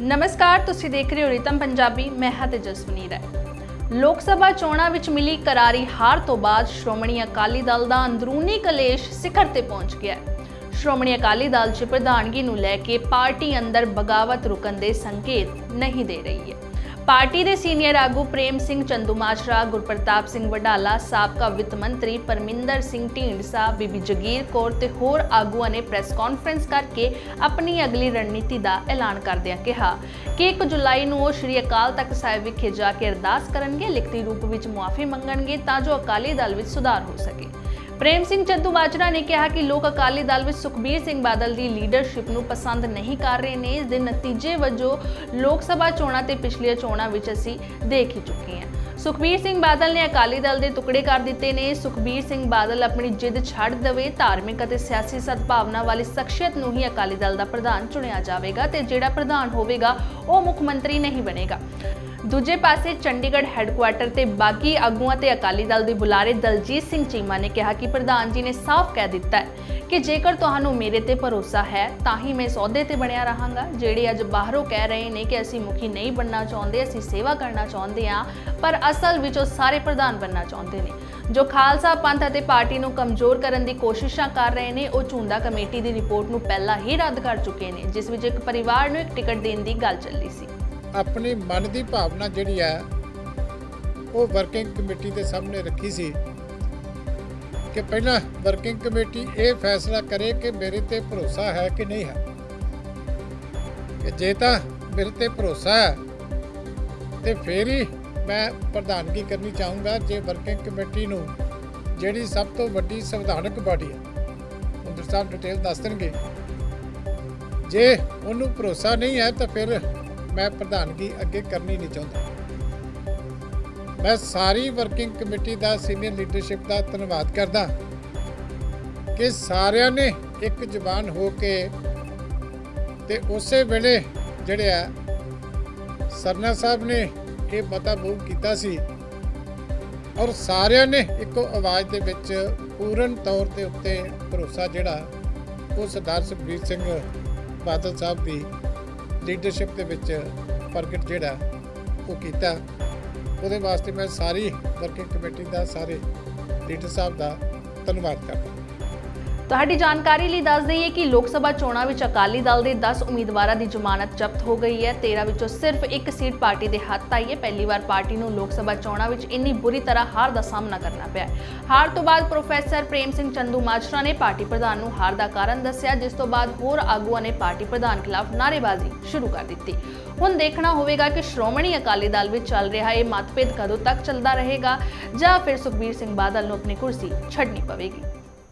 ਨਮਸਕਾਰ, ਤੁਸੀਂ ਦੇਖ ਰਹੇ ਹੋ ਰਿਤਮ ਪੰਜਾਬੀ, ਮੈਂ ਹਾਂ ਤੇਜਸਵਨੀ ਰਾਏ। ਲੋਕ ਸਭਾ ਚੋਣਾਂ ਵਿੱਚ ਮਿਲੀ ਕਰਾਰੀ ਹਾਰ ਤੋਂ ਬਾਅਦ ਸ਼੍ਰੋਮਣੀ ਅਕਾਲੀ ਦਲ ਦਾ ਅੰਦਰੂਨੀ ਕਲੇਸ਼ ਸਿਖਰ ਤੇ ਪਹੁੰਚ ਗਿਆ ਹੈ। ਸ਼੍ਰੋਮਣੀ ਅਕਾਲੀ ਦਲ 'ਚ ਪ੍ਰਧਾਨਗੀ ਨੂੰ ਲੈ ਕੇ ਪਾਰਟੀ ਅੰਦਰ ਬਗਾਵਤ ਰੁਕਣ ਦੇ ਸੰਕੇਤ ਨਹੀਂ ਦੇ ਰਹੀ ਹੈ। ਪਾਰਟੀ ਦੇ ਸੀਨੀਅਰ ਆਗੂ ਪ੍ਰੇਮ ਸਿੰਘ ਚੰਦੂਮਾਜਰਾ, ਗੁਰਪ੍ਰਤਾਪ ਸਿੰਘ ਵਡਾਲਾ, ਸਾਬਕਾ ਵਿੱਤ ਮੰਤਰੀ ਪਰਮਿੰਦਰ ਸਿੰਘ ਢੀਂਡਸਾ, ਬੀਬੀ ਜਗੀਰ ਕੌਰ ਤੇ ਹੋਰ ਆਗੂਆਂ ਨੇ ਪ੍ਰੈਸ ਕਾਨਫਰੰਸ ਕਰਕੇ ਆਪਣੀ ਅਗਲੀ ਰਣਨੀਤੀ ਦਾ ਐਲਾਨ ਕਰਦਿਆਂ ਕਿਹਾ ਕਿ 1 ਜੁਲਾਈ ਨੂੰ ਉਹ ਸ਼੍ਰੀ ਅਕਾਲ ਤਖਤ ਸਾਹਿਬ ਵਿਖੇ ਜਾ ਕੇ ਅਰਦਾਸ ਕਰਨਗੇ, ਲਿਖਤੀ ਰੂਪ ਵਿੱਚ ਮੁਆਫੀ ਮੰਗਣਗੇ ਤਾਂ ਜੋ ਅਕਾਲੀ ਦਲ ਵਿੱਚ ਸੁਧਾਰ ਹੋ ਸਕੇ। ਪ੍ਰੇਮ ਸਿੰਘ ਚੰਦੂ ਮਾਜਰਾ ਨੇ ਕਿਹਾ ਕਿ ਲੋਕ ਅਕਾਲੀ ਦਲ ਵਿੱਚ ਸੁਖਬੀਰ ਸਿੰਘ ਬਾਦਲ ਦੀ ਲੀਡਰਸ਼ਿਪ ਨੂੰ ਪਸੰਦ ਨਹੀਂ ਕਰ ਰਹੇ ਨੇ। ਇਸ ਦੇ ਨਤੀਜੇ ਵਜੋਂ ਲੋਕ ਸਭਾ ਚੋਣਾਂ ਤੇ ਪਿਛਲੀਆਂ ਚੋਣਾਂ ਵਿੱਚ ਅਸੀਂ ਦੇਖ ਹੀ ਚੁੱਕੇ ਹਾਂ। ਸੁਖਬੀਰ ਸਿੰਘ ਬਾਦਲ ਨੇ ਅਕਾਲੀ ਦਲ ਦੇ ਟੁਕੜੇ ਕਰ ਦਿੱਤੇ ਨੇ। ਸੁਖਬੀਰ ਸਿੰਘ ਬਾਦਲ ਆਪਣੀ ਜਿੱਦ ਛੱਡ ਦੇਵੇ, ਧਾਰਮਿਕ ਅਤੇ ਸਿਆਸੀ ਸਦਭਾਵਨਾ ਵਾਲੀ ਸ਼ਖਸੀਅਤ ਨੂੰ ਹੀ ਅਕਾਲੀ ਦਲ ਦਾ ਪ੍ਰਧਾਨ ਚੁਣਿਆ ਜਾਵੇਗਾ ਤੇ ਜਿਹੜਾ ਪ੍ਰਧਾਨ ਹੋਵੇਗਾ, ਉਹ ਮੁੱਖ ਮੰਤਰੀ ਨਹੀਂ ਬਣੇਗਾ। ਦੂਜੇ ਪਾਸੇ ਚੰਡੀਗੜ੍ਹ ਹੈੱਡਕੁਆਰਟਰ ਤੇ ਬਾਕੀ ਆਗੂਆਂ ਤੇ ਅਕਾਲੀ ਦਲ ਦੇ ਬੁਲਾਰੇ ਦਲਜੀਤ ਸਿੰਘ ਚੀਮਾ ਨੇ ਕਿਹਾ ਕਿ ਪ੍ਰਧਾਨ ਜੀ ਨੇ ਸਾਫ਼ ਕਹਿ ਦਿੱਤਾ ਹੈ ਕਿ ਜੇਕਰ ਤੁਹਾਨੂੰ ਮੇਰੇ ਤੇ ਭਰੋਸਾ ਹੈ, ਤਾਂ ਹੀ ਮੈਂ ਸੌਦੇ ਤੇ ਬਣਿਆ ਰਹਾਂਗਾ। ਜਿਹੜੇ ਅੱਜ ਬਾਹਰੋਂ ਕਹਿ ਰਹੇ ਨੇ ਕਿ ਅਸੀਂ ਮੁਖੀ ਨਹੀਂ ਬਣਨਾ ਚਾਹੁੰਦੇ, ਅਸੀਂ ਸੇਵਾ ਕਰਨਾ ਚਾਹੁੰਦੇ ਹਾਂ, ਪਰ ਅਸਲ ਵਿੱਚ ਉਹ ਸਾਰੇ ਪ੍ਰਧਾਨ ਬਣਨਾ ਚਾਹੁੰਦੇ ਨੇ। ਜੋ ਖਾਲਸਾ ਪੰਥ ਅਤੇ ਪਾਰਟੀ ਨੂੰ ਕਮਜ਼ੋਰ ਕਰਨ ਦੀ ਕੋਸ਼ਿਸ਼ਾਂ ਕਰ ਰਹੇ ਨੇ, ਉਹ ਝੁੰਡਾ ਕਮੇਟੀ ਦੀ ਰਿਪੋਰਟ ਨੂੰ ਪਹਿਲਾਂ ਹੀ ਰੱਦ ਕਰ ਚੁੱਕੇ ਨੇ, ਜਿਸ ਵਿੱਚ ਇੱਕ ਪਰਿਵਾਰ ਨੂੰ ਇੱਕ ਟਿਕਟ ਦੇਣ ਦੀ ਗੱਲ ਚੱਲੀ ਸੀ। ਆਪਣੀ ਮਨ ਦੀ ਭਾਵਨਾ ਜਿਹੜੀ ਹੈ ਉਹ ਵਰਕਿੰਗ ਕਮੇਟੀ ਦੇ ਸਾਹਮਣੇ ਰੱਖੀ ਸੀ ਕਿ ਪਹਿਲਾਂ ਵਰਕਿੰਗ ਕਮੇਟੀ ਇਹ ਫੈਸਲਾ ਕਰੇ ਕਿ ਮੇਰੇ ਤੇ ਭਰੋਸਾ ਹੈ ਕਿ ਨਹੀਂ ਹੈ। ਕਿ ਜੇ ਤਾਂ ਮੇਰੇ ਤੇ ਭਰੋਸਾ ਹੈ, ਤੇ ਫੇਰ ਹੀ ਮੈਂ ਪ੍ਰਧਾਨਗੀ ਕਰਨੀ ਚਾਹੂੰਗਾ ਜੇ ਵਰਕਿੰਗ ਕਮੇਟੀ ਨੂੰ ਜਿਹੜੀ ਸਭ ਤੋਂ ਵੱਡੀ ਸੰਵਿਧਾਨਕ ਬਾਡੀ ਹੈ ਹੁੰਦਰ ਡਿਟੇਲ ਦੱਸ ਦੇਣਗੇ। ਜੇ ਉਹਨੂੰ ਭਰੋਸਾ ਨਹੀਂ ਹੈ ਤਾਂ ਫਿਰ ਮੈਂ ਪ੍ਰਧਾਨਗੀ ਅੱਗੇ ਕਰਨੀ ਨਹੀਂ ਚਾਹੁੰਦਾ। ਮੈਂ ਸਾਰੀ ਵਰਕਿੰਗ ਕਮੇਟੀ ਦਾ ਸੀਨੀਅਰ ਲੀਡਰਸ਼ਿਪ ਦਾ ਧੰਨਵਾਦ ਕਰਦਾ ਕਿ ਸਾਰਿਆਂ ਨੇ ਇੱਕ ਜ਼ਬਾਨ ਹੋ ਕੇ ਤੇ ਉਸੇ ਵੇਲੇ ਜਿਹੜੇ ਆ ਸਰਨਾ ਸਾਹਿਬ ਨੇ ਇਹ ਮਤਾ ਬੂ ਕੀਤਾ ਸੀ ਔਰ ਸਾਰਿਆਂ ਨੇ ਇੱਕੋ ਆਵਾਜ਼ ਦੇ ਵਿੱਚ ਪੂਰਨ ਤੌਰ ਤੇ ਉੱਤੇ ਭਰੋਸਾ ਜਿਹੜਾ ਉਹ ਸਰਦਾਰ ਸੁਖਬੀਰ ਸਿੰਘ ਬਾਦਲ ਸਾਹਿਬ ਦੀ ਲੀਡਰਸ਼ਿਪ ਦੇ ਵਿੱਚ ਪ੍ਰਗਟ ਜਿਹੜਾ ਉਹ ਕੀਤਾ। ਉਹਦੇ ਵਾਸਤੇ ਮੈਂ ਸਾਰੀ ਵਰਕਿੰਗ ਕਮੇਟੀ ਦਾ, ਸਾਰੇ ਲੀਡਰ ਸਾਹਿਬ ਦਾ ਧੰਨਵਾਦ ਕਰਦਾ। ਤੁਹਾਡੀ ਜਾਣਕਾਰੀ ਲਈ ਦੱਸ ਦਈਏ ਕਿ ਲੋਕ ਸਭਾ ਚੋਣਾਂ ਵਿੱਚ ਅਕਾਲੀ ਦਲ ਦੇ 10 ਉਮੀਦਵਾਰਾਂ ਦੀ ਜ਼ਮਾਨਤ ਜ਼ਬਤ ਹੋ ਗਈ ਹੈ। 13 ਵਿੱਚੋਂ ਸਿਰਫ ਇੱਕ ਸੀਟ ਪਾਰਟੀ ਦੇ ਹੱਥ ਆਈ ਹੈ। ਪਹਿਲੀ ਵਾਰ ਪਾਰਟੀ ਨੂੰ ਲੋਕ ਸਭਾ ਚੋਣਾਂ ਵਿੱਚ ਇੰਨੀ ਬੁਰੀ ਤਰ੍ਹਾਂ ਹਾਰ ਦਾ ਸਾਹਮਣਾ ਕਰਨਾ ਪਿਆ ਹਾਰ ਤੋਂ ਬਾਅਦ ਪ੍ਰੋਫੈਸਰ ਪ੍ਰੇਮ ਸਿੰਘ ਚੰਦੂ ਮਾਜਰਾ ਨੇ ਪਾਰਟੀ ਪ੍ਰਧਾਨ ਨੂੰ ਹਾਰ ਦਾ ਕਾਰਨ ਦੱਸਿਆ, ਜਿਸ ਤੋਂ ਬਾਅਦ ਹੋਰ ਆਗੂਆਂ ਨੇ ਪਾਰਟੀ ਪ੍ਰਧਾਨ ਖਿਲਾਫ ਨਾਅਰੇਬਾਜ਼ੀ ਸ਼ੁਰੂ ਕਰ ਦਿੱਤੀ। ਹੁਣ ਦੇਖਣਾ ਹੋਵੇਗਾ ਕਿ ਸ਼੍ਰੋਮਣੀ ਅਕਾਲੀ ਦਲ ਵਿੱਚ ਚੱਲ ਰਿਹਾ ਇਹ ਮਤਭੇਦ ਕਦੋਂ ਤੱਕ ਚੱਲਦਾ ਰਹੇਗਾ ਜਾਂ ਫਿਰ ਸੁਖਬੀਰ ਸਿੰਘ ਬਾਦਲ ਨੂੰ ਆਪਣੀ ਕੁਰਸੀ ਛੱਡਣੀ ਪਵੇਗੀ।